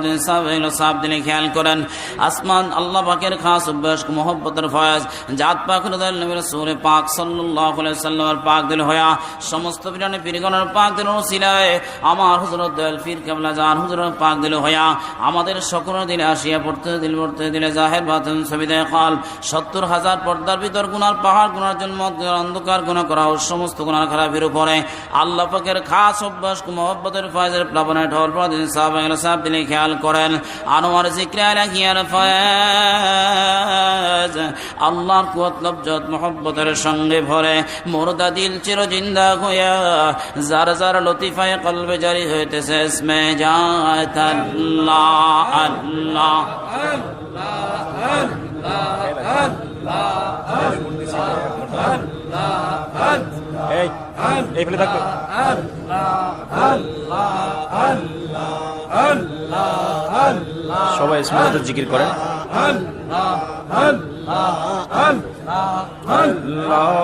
দিনে আমাদের সকল দিলে আসিয়া পড়তে দিল, পড়তে দিলে জাহের বাতন খাল, সত্তর হাজার পর্দার ভিতর গুনার পাহাড়, গুনার জন্ম অন্ধকার গুণা করা ও সমস্ত গুনার খারাপের উপরে, আল্লাহ পাকের খাস অভ্যাস, মোহব্বতের ফয়াজের প্লাবনে ঢল প্রদিন সাহাব সাহাব দিলে খেয়াল করেন। আনোয়ার জিক্রে রাখিয়ার ফয়াজ। আল্লাহর কুয়াত লবজত মোহব্বতের সঙ্গে ভরে মোরদা দিল চির জিন্দা হইয়া যার যার লতিফায় কলবে জারি হইতেছে ইসমে জাত আল্লাহ আল্লাহ। এই এই ফেলে থাকবে। সবাই ইসমত জিকির করেন। আল্লাহ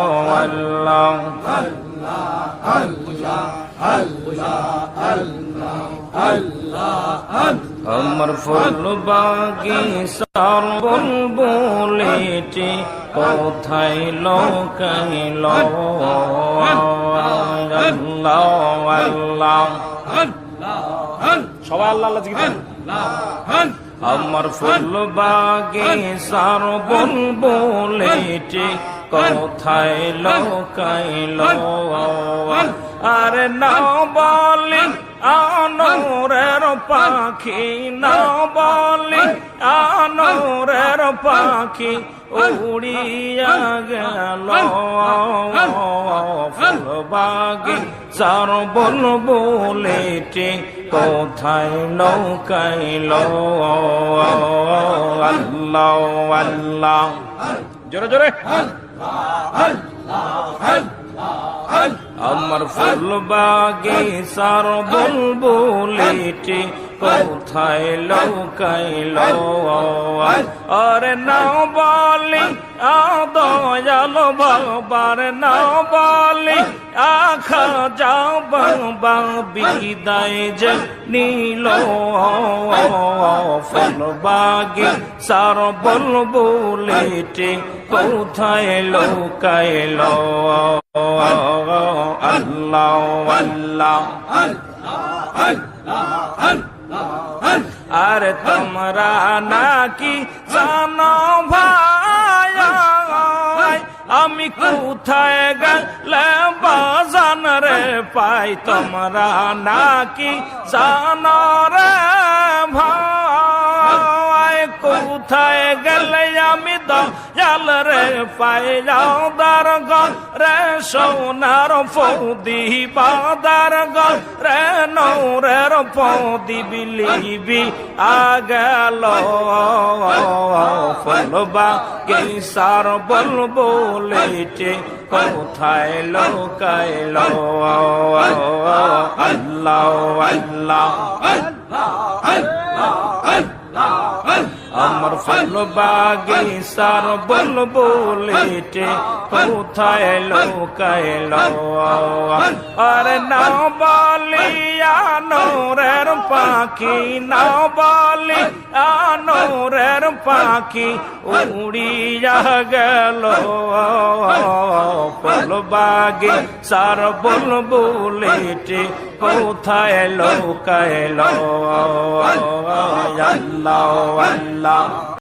আল্লাহ আমার ফুল বাগিচার বুলবুলিটি কোথায় লোকাইল আল্লাহ আল্লাহ। সবাই আল্লাহ আল্লাহ জিকির করেন। আমার ফুল বাগিচার বুলবুলিটি কোথায় লোকাইল আর না বলি আনোরের পাখি না বলি আনোরের পাখি উড়িয়া গেল। ফুলবাগি চার বল বলেটি কোথায় নৌকাইল? আল্লাহ আল্লাহ। জোরে জোরে। আমার ফুল বাগিচার বুলবুলিটি কোথায় লৌকাইল আরে নাও বলি দয়াল বাবার নাও বলি। যাও বাবা, বিদায় যে নীল ফুল বাগি। সার বুলবুলিটি কোথায় লৌকাইল? আল্লাহ আল্লাহ আর তোমরা নাকি জানো ভাই, আমি কোথায় গেলে বাজান রে পাই তোমরা নাকি জানো রে ভাই? কোথায় গেলে আমি দয়াল রে পাই? যাও দার রে সোনার ফৌদি বাদার রে নৌরের ফৌদি, বিলিবি আগেল ফলবা কেসার বল বলেছে, কোথায় লোকাইল? আল্লাহ আল্লাহ, আমার ফুল বাগিচার বল বলেটে কোথায় লোকাইল? আরে না বলি আনোরের পাখি না বলি, আনোরের পাখি, উড়িয়া গেল। ফুল বাগিচার বল বলেটে, কোথায় লোকাইল? আল্লাহ আল্লাহ।